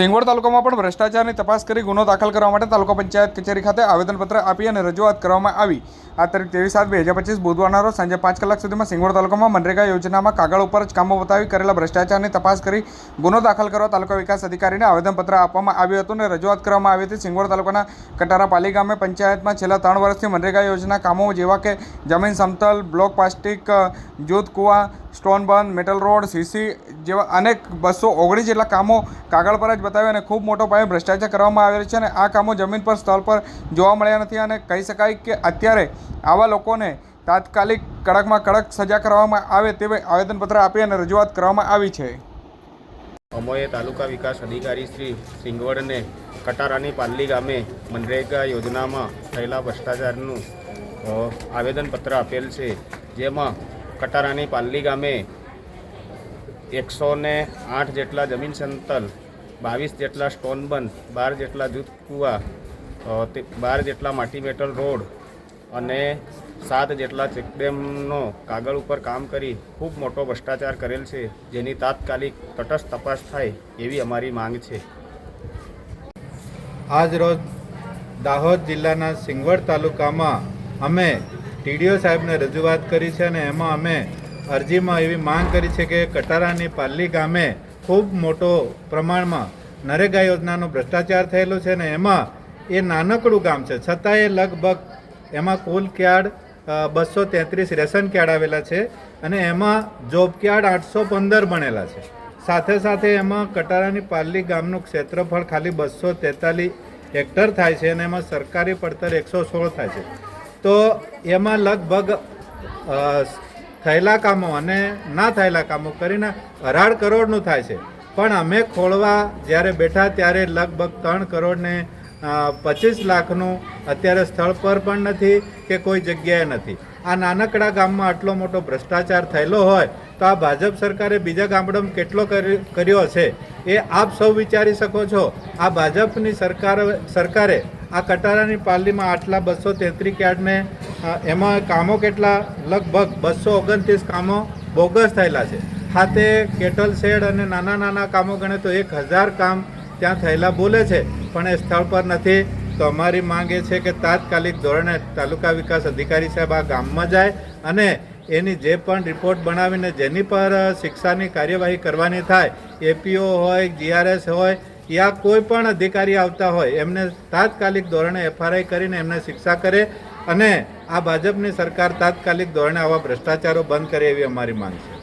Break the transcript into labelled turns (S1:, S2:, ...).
S1: સિંગવડ તાલુકામાં પણ ભ્રષ્ટાચારની તપાસ કરી ગુનો દાખલ કરવા માટે તાલુકા પંચાયત કચેરી ખાતે આવેદનપત્ર આપી અને રજૂઆત કરવામાં આવી. આ તારીખ ત્રેવીસ સાત બે હજાર પચીસ બુધવારના રોજ સાંજે પાંચ કલાક સુધીમાં સિંગવડ તાલુકામાં મનરેગા યોજનામાં કાગળ ઉપર જ કામો બતાવી કરેલા ભ્રષ્ટાચારની તપાસ કરી ગુનો દાખલ કરવા તાલુકા વિકાસ અધિકારીને આવેદનપત્ર આપવામાં આવ્યું હતું અને રજૂઆત કરવામાં આવી હતી. સિંગવડ તાલુકાના કટારા પાલી ગામે પંચાયતમાં છેલ્લા ત્રણ વર્ષથી મનરેગા યોજના કામો જેવા કે જમીન સમતલ, બ્લોક પ્લાસ્ટિક, જૂથ કુવા, સ્ટોન બંધ, મેટલ રોડ, સીસી જેવા અનેક બસો ઓગણીસ જેટલા કામો કાગળ પર જ બતાવ્યા અને ખૂબ મોટો પાયે ભ્રષ્ટાચાર કરવામાં આવેલ છે અને આ કામો જમીન પર, સ્થળ પર જોવા મળ્યા નથી અને કહી શકાય કે અત્યારે આવા લોકોને તાત્કાલિક કડકમાં કડક સજા કરવામાં આવે તેવી આવેદનપત્ર આપી અને રજૂઆત કરવામાં આવી છે.
S2: અમોએ તાલુકા વિકાસ અધિકારી શ્રી સિંગવડને કટારાની પાલ્લી ગામે મનરેગા યોજનામાં થયેલા ભ્રષ્ટાચારનું આવેદનપત્ર આપેલ છે, જેમાં કટારાની પાલ્લી ગામે એકસો ને આઠ જેટલા જમીન સંતલ બાવીસ જેટલા સ્ટોન બંધ બાર જેટલા જૂથ કૂવા બાર જેટલા માટી મેટલ રોડ અને સાત જેટલા ચેકડેમનો કાગળ ઉપર કામ કરી ખૂબ મોટો ભ્રષ્ટાચાર કરેલ છે, જેની તાત્કાલિક તટસ્થ તપાસ થાય એવી અમારી માંગ છે.
S3: આજ રોજ દાહોદ જિલ્લાના સિંગવડ તાલુકામાં અમે ટીડીઓ સાહેબને રજૂઆત કરી છે અને એમાં અમે અરજીમાં એવી માંગ કરી છે કે કટારાની પાલ્લી ગામે ખૂબ મોટો પ્રમાણમાં નરેગા યોજનાનો ભ્રષ્ટાચાર થયેલો છે ને એમાં એ નાનકડું ગામ છે. છતાંય લગભગ એમાં કુલ ક્યાર્ડ બસો તેત્રીસ રેશન કાર્ડ આવેલા છે અને એમાં જોબ કાર્ડ આઠસો પંદર બનેલા છે. સાથે સાથે એમાં કટારાની પાલ્લી ગામનું ક્ષેત્રફળ ખાલી બસો તેતાલીસ હેક્ટર થાય છે અને એમાં સરકારી પડતર એકસો સોળ થાય છે. તો એમાં લગભગ થયેલા કામો અને ના થયેલા કામો કરીને અઢાર કરોડનું થાય છે. પણ અમે ખોળવા જ્યારે બેઠા ત્યારે લગભગ ત્રણ કરોડને પચીસ લાખનું અત્યારે સ્થળ પર પણ નથી કે કોઈ જગ્યાએ નથી. આ નાનકડા ગામમાં આટલો મોટો ભ્રષ્ટાચાર થયેલો હોય તો આ ભાજપ સરકારે બીજા ગામડામાં કેટલો કરી- કર્યો છે એ આપ સૌ વિચારી શકો છો. આ ભાજપની સરકાર, સરકારે આ કટારાની પાલીમાં આટલા બસો તેત્રીસ યાર્ડને એમાં કામો કેટલા? લગભગ બસો ઓગણત્રીસ કામો બોગસ થયેલા છે. ખાતે કેટલ શેડ અને નાના નાના કામો ગણે તો એક હજાર કામ ત્યાં થયેલા બોલે છે. પણ એ સ્થળ પર નથી. તો અમારી માંગ એ છે કે તાત્કાલિક ધોરણે તાલુકા વિકાસ અધિકારી સાહેબ આ ગામમાં જાય અને એની જે પણ રિપોર્ટ બનાવીને જેની પર શિક્ષાની કાર્યવાહી કરવાની થાય, એપીઓ હોય, જીઆરએસ હોય યા કોઈ પણ અધિકારી આવતા હોય, એમને તાત્કાલિક ધોરણે એફઆરઆઈ કરીને એમને શિક્ષા કરે અને આ ભાજપની સરકાર તાત્કાલિક ધોરણે આવા ભ્રષ્ટાચારો બંધ કરે એવી અમારી માંગ છે.